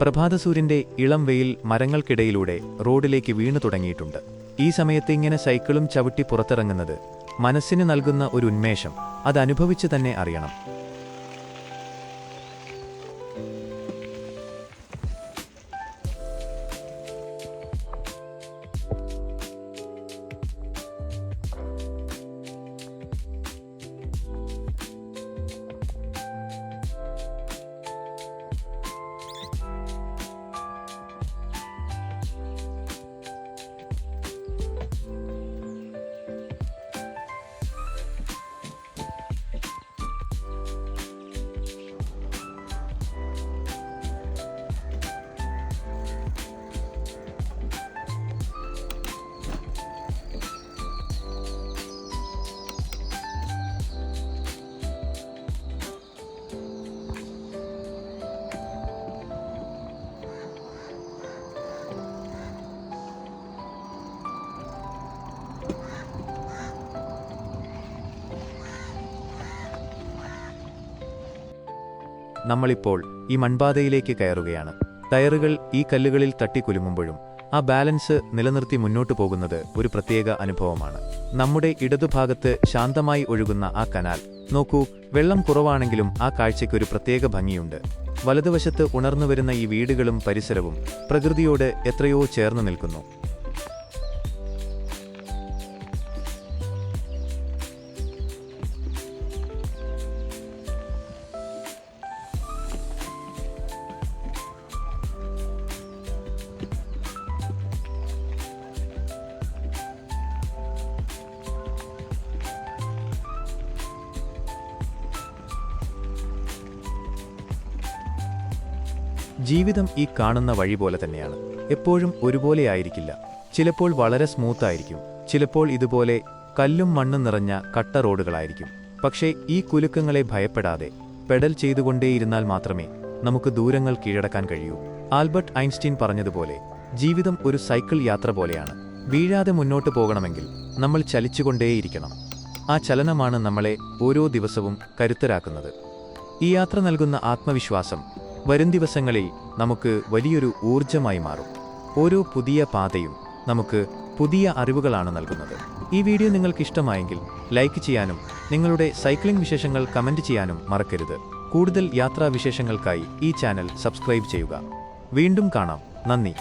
പ്രഭാതസൂര്യന്റെ ഇളം വെയിൽ മരങ്ങൾക്കിടയിലൂടെ റോഡിലേക്ക് വീണു തുടങ്ങിയിട്ടുണ്ട്. ഈ സമയത്ത് ഇങ്ങനെ സൈക്കിളും ചവിട്ടി പുറത്തിറങ്ങുന്നത് മനസ്സിന് നൽകുന്ന ഒരു ഉന്മേഷം. അത് അനുഭവിച്ചു തന്നെ അറിയണം. നമ്മളിപ്പോൾ ഈ മൺപാതയിലേക്ക് കയറുകയാണ്. ടയറുകൾ ഈ കല്ലുകളിൽ തട്ടിക്കുലുങ്ങുമ്പോഴും ആ ബാലൻസ് നിലനിർത്തി മുന്നോട്ടു പോകുന്നത് ഒരു പ്രത്യേക അനുഭവമാണ്. നമ്മുടെ ഇടതുഭാഗത്ത് ശാന്തമായി ഒഴുകുന്ന ആ കനാൽ നോക്കൂ വെള്ളം കുറവാണെങ്കിലും ആ കാഴ്ചയ്ക്ക് ഒരു പ്രത്യേക ഭംഗിയുണ്ട്. വലതുവശത്ത് ഉണർന്നുവരുന്ന ഈ വീടുകളും പരിസരവും പ്രകൃതിയോട് എത്രയോ ചേർന്ന് നിൽക്കുന്നു. ജീവിതം ഈ കാണുന്ന വഴി പോലെ തന്നെയാണ്. എപ്പോഴും ഒരുപോലെയായിരിക്കില്ല ചിലപ്പോൾ വളരെ സ്മൂത്തായിരിക്കും ചിലപ്പോൾ ഇതുപോലെ കല്ലും മണ്ണും നിറഞ്ഞ കട്ട റോഡുകളായിരിക്കും. പക്ഷേ ഈ കുലുക്കങ്ങളെ ഭയപ്പെടാതെ പെഡൽ ചെയ്തുകൊണ്ടേയിരുന്നാൽ മാത്രമേ നമുക്ക് ദൂരങ്ങൾ കീഴടക്കാൻ കഴിയൂ. ആൽബർട്ട് ഐൻസ്റ്റീൻ പറഞ്ഞതുപോലെ ജീവിതം ഒരു സൈക്കിൾ യാത്ര പോലെയാണ്. വീഴാതെ മുന്നോട്ട് പോകണമെങ്കിൽ നമ്മൾ ചലിച്ചുകൊണ്ടേയിരിക്കണം. ആ ചലനമാണ് നമ്മളെ ഓരോ ദിവസവും കരുത്തരാക്കുന്നത്. ഈ യാത്ര നൽകുന്ന ആത്മവിശ്വാസം വരും ദിവസങ്ങളിൽ നമുക്ക് വലിയൊരു ഊർജമായി മാറും. ഓരോ പുതിയ പാതയും നമുക്ക് പുതിയ അറിവുകളാണ് നൽകുന്നത്. ഈ വീഡിയോ നിങ്ങൾക്ക് ഇഷ്ടമായെങ്കിൽ ലൈക്ക് ചെയ്യാനും നിങ്ങളുടെ സൈക്ലിംഗ് വിശേഷങ്ങൾ കമന്റ് ചെയ്യാനും മറക്കരുത്. കൂടുതൽ യാത്രാ വിശേഷങ്ങൾക്കായി ഈ ചാനൽ സബ്സ്ക്രൈബ് ചെയ്യുക. വീണ്ടും കാണാം. നന്ദി.